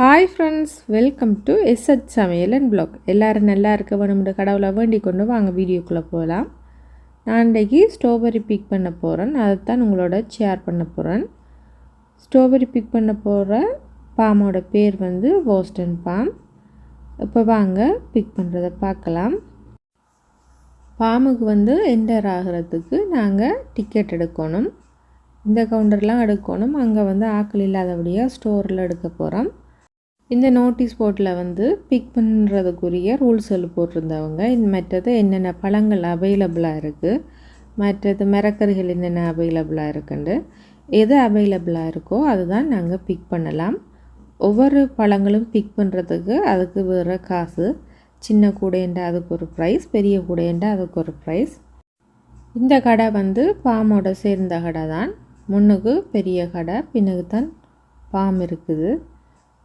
Hi friends welcome to SH சமையல் and blog எல்லோரும் நல்லா இருக்க வேணும்னு கடவுளை வேண்டிக் கொண்டு வாங்க வீடியோக்குள்ளே போகலாம். நான் இன்றைக்கி ஸ்ட்ராபெரி பிக் பண்ண போகிறேன் அதை தான் உங்களோட ஷேர் பண்ண போகிறேன் ஸ்ட்ராபெரி பிக் பண்ண போகிற பாமோட பேர் வந்து போஸ்டன் பாம் இப்போ வாங்க பிக் பண்ணுறதை பார்க்கலாம். பாமுக்கு வந்து என்டர் ஆகிறதுக்கு நாங்கள் டிக்கெட் எடுக்கணும். இந்த கவுண்டர்லாம் எடுக்கணும். அங்கே வந்து ஆக்கள் இல்லாதபடியாக ஸ்டோரில் எடுக்க போகிறோம் இந்த நோட்டீஸ் போர்ட்டில் வந்து பிக் பண்ணுறதுக்குரிய ரூல்ஸ் சொல்லி போட்டிருந்தவங்க. மற்றது என்னென்ன பழங்கள் அவைலபிளாக இருக்குது மற்றது மரக்கறிகள் என்னென்ன அவைலபிளாக இருக்குண்டு? எது அவைலபிளாக இருக்கோ அதுதான் நாங்கள் பிக் பண்ணலாம். ஒவ்வொரு பழங்களும் பிக் பண்ணுறதுக்கு அதுக்கு வேறு காசு. சின்ன கூடையண்டா அதுக்கு ஒரு ப்ரைஸ் பெரிய கூடையண்டா அதுக்கு ஒரு ப்ரைஸ் இந்த கடை வந்து பாமோட சேர்ந்த கடை தான். முன்னுக்கு பெரிய கடை பின்னுக்கு தான் பாம் இருக்குது.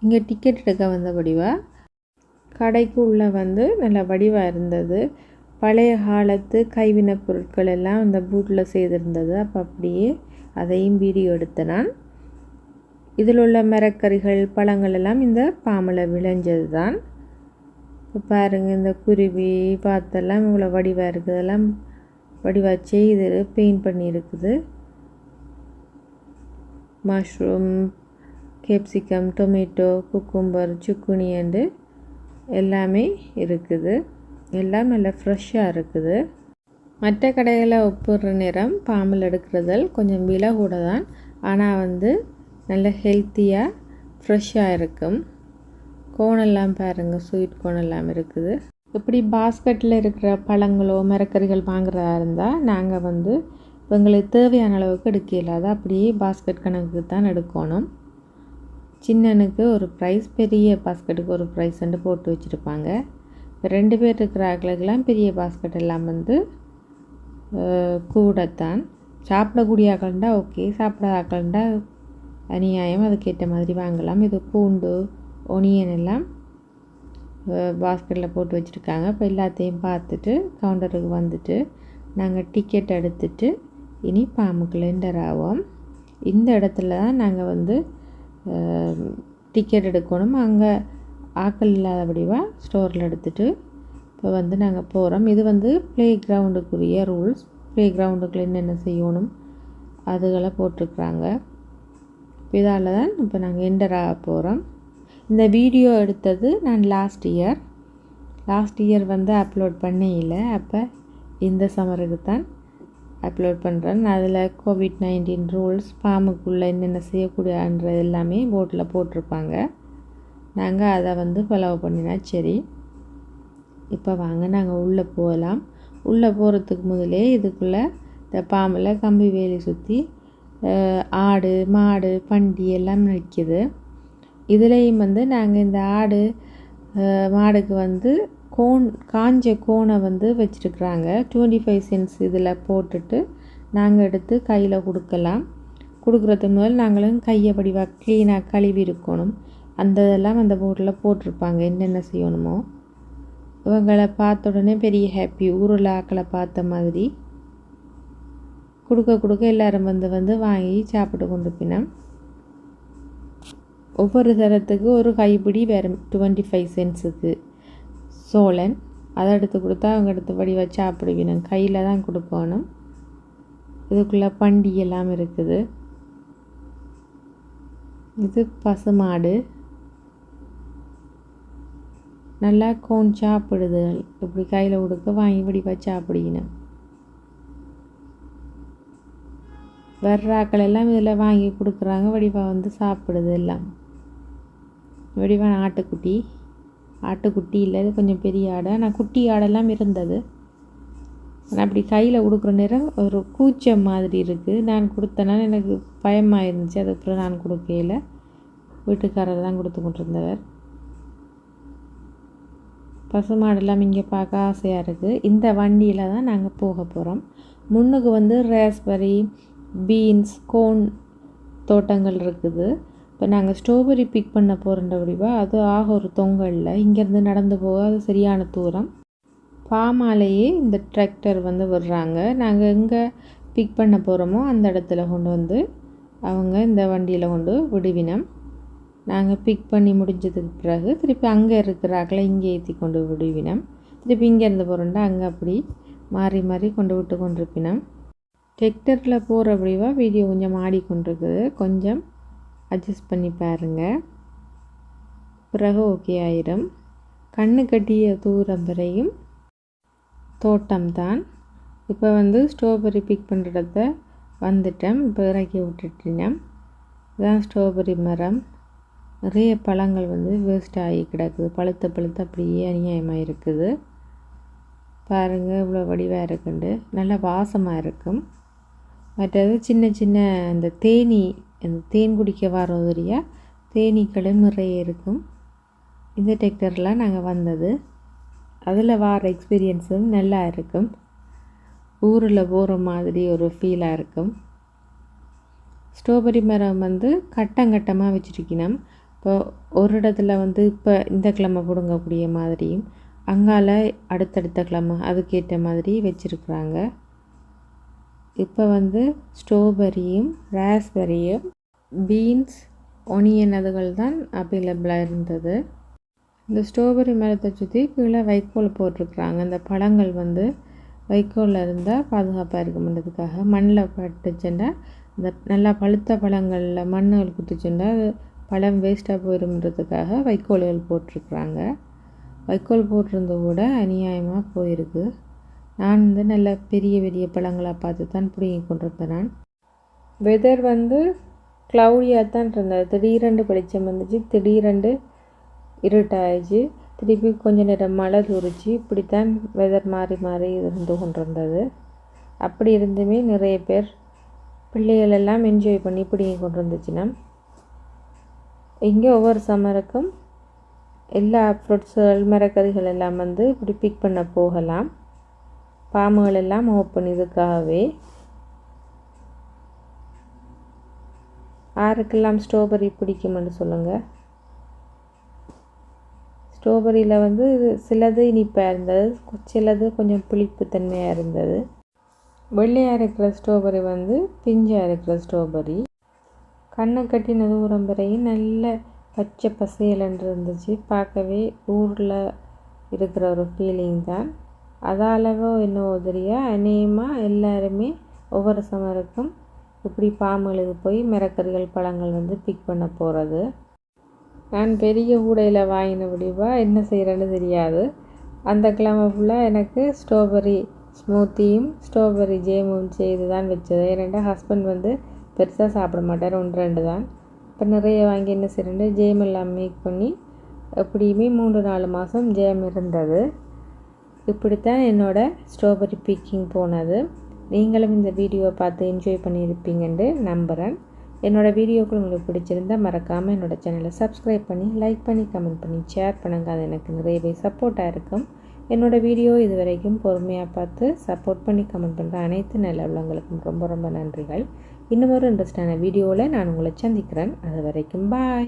இங்கே டிக்கெட் எடுக்க வந்த வடிவா? கடைக்கு உள்ளே வந்து நல்ல வடிவாக இருந்தது. பழைய காலத்து கைவினைப் பொருட்கள் எல்லாம் அந்த பூட்டில் செய்திருந்தது அப்போ அப்படியே அதையும் வீடியோ எடுத்த நான். இதில் உள்ள மரக்கறிகள் பழங்கள் எல்லாம் இந்த பாம்பில் விளைஞ்சது தான். இப்போ பாருங்கள் இந்த குருவி பார்த்தெல்லாம் இவ்வளோ வடிவாக இருக்குது எல்லாம் வடிவாக செய்து பெயிண்ட் பண்ணியிருக்குது. Mushroom capsicum tomato cucumber zucchini and எல்லாமே இருக்குது. எல்லாம் நல்லா ஃப்ரெஷ்ஷாக இருக்குது. மற்ற கடைகளை ஒப்புடுற நேரம் பாம்பில் எடுக்கிறதல் கொஞ்சம் விலை கூட தான் ஆனால் வந்து நல்ல ஹெல்த்தியாக ஃப்ரெஷ்ஷாக இருக்கும். கோனெல்லாம் பாருங்கள் ஸ்வீட் கோன் இருக்குது. இப்படி பாஸ்கெட்டில் இருக்கிற பழங்களோ மரக்கறிகள் வாங்குறதா இருந்தால் நாங்கள் வந்து எங்களுக்கு தேவையான அளவுக்கு எடுக்கலாத அப்படியே பாஸ்கெட் கணக்கு தான் எடுக்கணும். சின்னனுக்கு ஒரு ப்ரைஸ் பெரிய பாஸ்கெட்டுக்கு ஒரு ப்ரைஸ்ன்னு போட்டு வச்சுருப்பாங்க. இப்போ ரெண்டு பேர் இருக்கிற ஆக்களுக்கெல்லாம் பெரிய பாஸ்கெட் எல்லாம் வந்து கூடத்தான். சாப்பிடக்கூடிய ஆக்கள்ண்டா ஓகே சாப்பிடாத ஆக்கள்ண்டா அநியாயம். அதுக்கேற்ற மாதிரி வாங்கலாம். இது பூண்டு ஒனியன் எல்லாம் பாஸ்கெட்டில் போட்டு வச்சுருக்காங்க. இப்போ எல்லாத்தையும் பார்த்துட்டு கவுண்டருக்கு வந்துட்டு நாங்கள் டிக்கெட் எடுத்துட்டு இனி பாம்புக்குள்ள என்டர் ஆவோம். இந்த இடத்துல தான் நாங்கள் வந்து டிக்கெட் எடுக்கணும். அங்கே ஆக்கள் இல்லாதபடிவா ஸ்டோரில் எடுத்துகிட்டு இப்போ வந்து நாங்கள் போகிறோம் இது வந்து ப்ளே கிரவுண்டுக்குரிய ரூல்ஸ் ப்ளே கிரவுண்டுக்குள்ள என்னென்ன செய்யணும் அதுகளை போட்டிருக்குறாங்க. இப்போ இதால் தான் இப்போ நாங்கள் என்டர் ஆக போகிறோம் இந்த வீடியோ எடுத்தது நான் லாஸ்ட் இயர் லாஸ்ட் இயர் வந்து அப்லோட் பண்ணே இல்லை. அப்போ இந்த சம்மருக்கு தான் அப்லோட் பண்ணுறேன் அதில் கோவிட் நைன்டீன் ரூல்ஸ் பாம்புக்குள்ளே என்னென்ன செய்யக்கூடாதுன்றது எல்லாமே போட்டில் போட்டிருப்பாங்க. நாங்கள் அதை வந்து ஃபாலோ பண்ணினா சரி. இப்போ வாங்க நாங்கள் உள்ளே போகலாம் உள்ளே போகிறதுக்கு முதலே இதுக்குள்ளே இந்த பாம்பில் கம்பி வேலி சுற்றி ஆடு மாடு பண்டி எல்லாம் நிற்கிது இதுலேயும் வந்து நாங்கள் இந்த ஆடு மாடுக்கு வந்து கோன் காஞ்ச கோனை வந்து வச்சுருக்குறாங்க. டுவெண்ட்டி ஃபைவ் சென்ட்ஸ் இதில் போட்டுட்டு நாங்கள் எடுத்து கையில் கொடுக்கலாம். கொடுக்குறது முதல் நாங்களும் கையை படிவாக க்ளீனாக கழுவி இருக்கணும். அந்த இதெல்லாம் அந்த போட்டில் போட்டிருப்பாங்க. என்னென்ன செய்யணுமோ. இவங்களை பார்த்த உடனே பெரிய ஹாப்பி ஊரில் ஆக்களை பார்த்த மாதிரி. கொடுக்க கொடுக்க எல்லோரும் வந்து வந்து வாங்கி சாப்பிட்டு கொண்டு பின்ன ஒவ்வொரு தரத்துக்கு ஒரு கைப்பிடி வேறு டுவெண்ட்டி ஃபைவ் சென்ட்ஸுக்கு சோழன் அதை எடுத்து கொடுத்தா அவங்க எடுத்தபடி வச்சு சாப்பிடுவினும் கையில் தான் கொடுக்கணும் இதுக்குள்ளே பண்டி எல்லாம் இருக்குது. இது பசுமாடு நல்லா கோன் சாப்பிடுது. இப்படி கையில் கொடுக்க வாங்கி இப்படி வச்சு சாப்பிடுவினும் வர்றாக்கள் எல்லாம் இதில் வாங்கி கொடுக்குறாங்க. வடிவாக வந்து சாப்பிடுது எல்லாம். வடிவான ஆட்டுக்குட்டி ஆட்டுக்குட்டி இல்லை கொஞ்சம் பெரிய ஆடை. ஆனால் குட்டி ஆடெல்லாம் இருந்தது. ஆனால் அப்படி கையில் கொடுக்குற நேரம் ஒரு கூச்சம் மாதிரி இருக்குது நான் கொடுத்தனால எனக்கு பயமாக இருந்துச்சு அதுக்கப்புறம் நான் கொடுக்கையில். வீட்டுக்காரர் தான் கொடுத்து கொண்டிருந்தவர். பசுமாடெல்லாம் இங்கே பார்க்க ஆசையாக இருக்குது இந்த வண்டியில் தான் நாங்கள் போக போகிறோம் முன்னுக்கு வந்து ரேஸ்பெரி பீன்ஸ் கோன் தோட்டங்கள் இருக்குது. இப்போ நாங்கள் ஸ்ட்ராபெரி பிக் பண்ண போகிறோன்ற வடிவா. அது ஆக ஒரு தொங்கலில். இங்கேருந்து நடந்து போக அது சரியான தூரம். பாமாலேயே இந்த டிராக்டர் வந்து விடுறாங்க. நாங்கள் எங்கே பிக் பண்ண போகிறோமோ அந்த இடத்துல கொண்டு வந்து அவங்க இந்த வண்டியில் கொண்டு விடுவினம். நாங்கள் பிக் பண்ணி முடிஞ்சதுக்கு பிறகு திருப்பி அங்கே இருக்கிறாக்களை இங்கே ஏற்றி கொண்டு விடுவினம். திருப்பி இங்கேருந்து போகிறோண்டா அங்கே அப்படி மாறி மாறி கொண்டு விட்டு கொண்டிருப்பினோம். டிராக்டரில் போகிற அப்படிவா வீடியோ கொஞ்சம் ஆடிக்கொண்டிருக்குது கொஞ்சம் அட்ஜஸ்ட் பண்ணி பாருங்கள் பிறகு ஓகே ஆயிரும். கண்ணு கட்டிய தூரம் வரையும் தோட்டம்தான் இப்போ வந்து ஸ்ட்ராபெரி பிக் பண்ணுறத வந்துட்டேன். இப்போ இறக்கி விட்டுட்டேன். இதுதான் ஸ்ட்ராபெரி மரம். நிறைய பழங்கள் வந்து வேஸ்ட் ஆகி கிடக்குது. பழுத்த பழுத்த அப்படியே அநியாயமாக இருக்குது. பாருங்கள் இவ்வளோ வடிவாக இருக்குண்டு. நல்ல வாசமாக இருக்கும். மற்றது சின்ன சின்ன அந்த தேனி தேன் குடிக்க வரோதரியா தேனீக்களும் நிறைய இருக்கும். இந்த டெக்டரில் நாங்கள் வந்தது. அதில் வர எக்ஸ்பீரியன்ஸும் நல்லா இருக்கும். ஊரில் போகிற மாதிரி ஒரு ஃபீலாக இருக்கும். ஸ்ட்ராபெரி மரம் வந்து கட்டம் கட்டமாக வச்சுருக்கணும். இப்போ ஒரு இடத்துல வந்து இப்போ இந்த கிழமை பிடுங்கக்கூடிய மாதிரியும் அங்கால அடுத்தடுத்த கிழமை அதுக்கேற்ற மாதிரி வச்சுருக்குறாங்க. இப்போ வந்து ஸ்ட்ராபெரியும் ராஸ்பெரியும் பீன்ஸ் ஒனியன் அதுகள் தான் அவைலபிளாக இருந்தது இந்த ஸ்ட்ராபெரி மரத்தை சுற்றி கீழே வைக்கோல் போட்டிருக்கிறாங்க. அந்த பழங்கள் வந்து வைக்கோலில் இருந்தால் பாதுகாப்பாக இருக்கும்ன்றதுக்காக மண்ணில் பட்டுச்சுன்னா இந்த நல்லா பழுத்த பழங்களில் மண்ணுகள் குத்துச்சுன்னா அது பழம் வேஸ்ட்டாக போயிருன்றதுக்காக வைக்கோல்கள் போட்டிருக்குறாங்க. வைக்கோல் போட்டிருந்த கூட அநியாயமாக போயிருக்கு. நான் வந்து நல்ல பெரிய பெரிய பழங்களாக பார்த்து தான் பிடிங்கி கொண்டிருந்தேன் நான். வெதர் வந்து க்ளவுடியாக தான் இருந்தது திடீரெண்டு வெளிச்சம் வந்துச்சு. திடீரெண்டு இருட்டாயிடுச்சு. திருப்பி கொஞ்ச நேரம் மழை தூரிச்சு இப்படித்தான் வெதர் மாறி மாறி இருந்து கொண்டிருந்தது. அப்படி இருந்துமே நிறைய பேர் பிள்ளைகள் எல்லாம் என்ஜாய் பண்ணி பிடிங்கி கொண்டு இருந்துச்சுன்னா இங்கே ஒவ்வொரு சம்மருக்கும் எல்லா ஃப்ரூட்ஸுகள் மரக்கறிகள் எல்லாம் வந்து இப்படி பிக் பண்ண போகலாம். பாம்புகள் எல்லாம் ஓப்பன் இதுக்காகவே. யாருக்கெல்லாம் ஸ்ட்ராபெரி பிடிக்கும்னு சொல்லுங்கள் ஸ்ட்ராபெரியில் வந்து சிலது இனிப்பாக இருந்தது சிலது கொஞ்சம் புளிப்பு தன்மையாக இருந்தது. வெள்ளையாக இருக்கிற ஸ்ட்ராபெரி வந்து பிஞ்சாக இருக்கிற ஸ்ட்ராபெரி கண்ணை கட்டின தூரம் வரையும் நல்ல பச்சை பசையலன்று இருந்துச்சு. பார்க்கவே ஊரில் இருக்கிற ஒரு ஃபீலிங் தான். அதாலவோ என்ன உதறியா அநேகமாக எல்லாருமே ஒவ்வொரு சமருக்கும் இப்படி பாம்புகளுக்கு போய் மிரக்கறிகள் பழங்கள் வந்து பிக் பண்ண போகிறது நான் பெரிய கூடையில் வாங்கின முடிவா என்ன செய்கிறேன்னு தெரியாது. அந்த கிழமை ஃபுல்லாக எனக்கு ஸ்ட்ராபெரி ஸ்மூத்தியும் ஸ்ட்ராபெரி ஜேமும் செய்து தான் வச்சது. ஏன்னா ஹஸ்பண்ட் வந்து பெருசாக சாப்பிட மாட்டார். ஒன்று ரெண்டு தான். இப்போ நிறைய வாங்கி என்ன செய்கிறேன் ஜேம் எல்லாம் மேக் பண்ணி எப்படியுமே மூன்று நாலு மாதம் ஜேம் இருந்தது. இப்படித்தான் என்னோடய ஸ்ட்ராபெரி பிக்கிங் போனது. நீங்களும் இந்த வீடியோவை பார்த்து என்ஜாய் பண்ணியிருப்பீங்கன்ட்டு நம்புகிறேன் என்னோடய வீடியோக்கள் உங்களுக்கு பிடிச்சிருந்தால் மறக்காமல் என்னோடய சேனலை சப்ஸ்கிரைப் பண்ணி லைக் பண்ணி கமெண்ட் பண்ணி ஷேர் பண்ணுங்கள் அது எனக்கு நிறையவே சப்போர்ட்டாக இருக்கும். என்னோடய வீடியோ இது வரைக்கும் பொறுமையாக பார்த்து சப்போர்ட் பண்ணி கமெண்ட் பண்ணுற அனைத்து நல்ல உள்ளவங்களுக்கும் ரொம்ப ரொம்ப நன்றிகள். இன்னும் ஒரு இன்ட்ரெஸ்டான வீடியோவில் நான் உங்களை சந்திக்கிறேன். அது வரைக்கும் பாய்